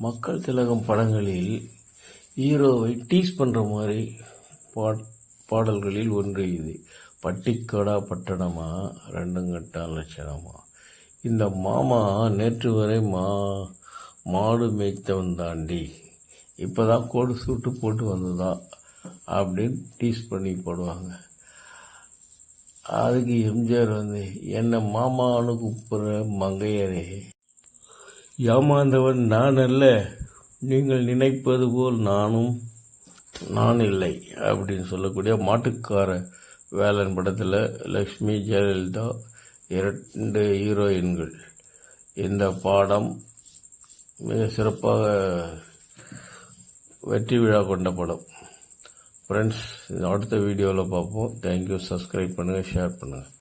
மக்கள் திலகம் படங்களில் ஹீரோவை டீஸ் பண்ணுற மாதிரி பாட் பாடல்களில் ஒன்று இது. பட்டிக்கடா பட்டணமா ரெண்டுங்கட்டா லட்சணமா. இந்த மாமா நேற்று வரை மா மாடு மேய்த்தவன் தாண்டி இப்போ தான் கோடு சூட்டு போட்டு வந்ததா அப்படின்னு டீஸ் பண்ணி போடுவாங்க. அதுக்கு எம்ஜிஆர் வந்து என்னை மாமான்னு கூப்பிட்ற மங்கையரே ஏமாந்தவன் நான் அல்ல. நீங்கள் நினைப்பது போல் நானும் நான் இல்லை அப்படின்னு சொல்லக்கூடிய மாட்டுக்கார வேலன் படத்தில் லக்ஷ்மி ஜெயலலிதா இரண்டு ஹீரோயின்கள். இந்த பாடம் மிக சிறப்பாக வெற்றி விழா கொண்ட படம். ஃப்ரெண்ட்ஸ் அடுத்த வீடியோவில் பார்ப்போம். தேங்க்யூ சப்ஸ்கிரைப் பண்ணுங்கள் ஷேர் பண்ணுங்கள்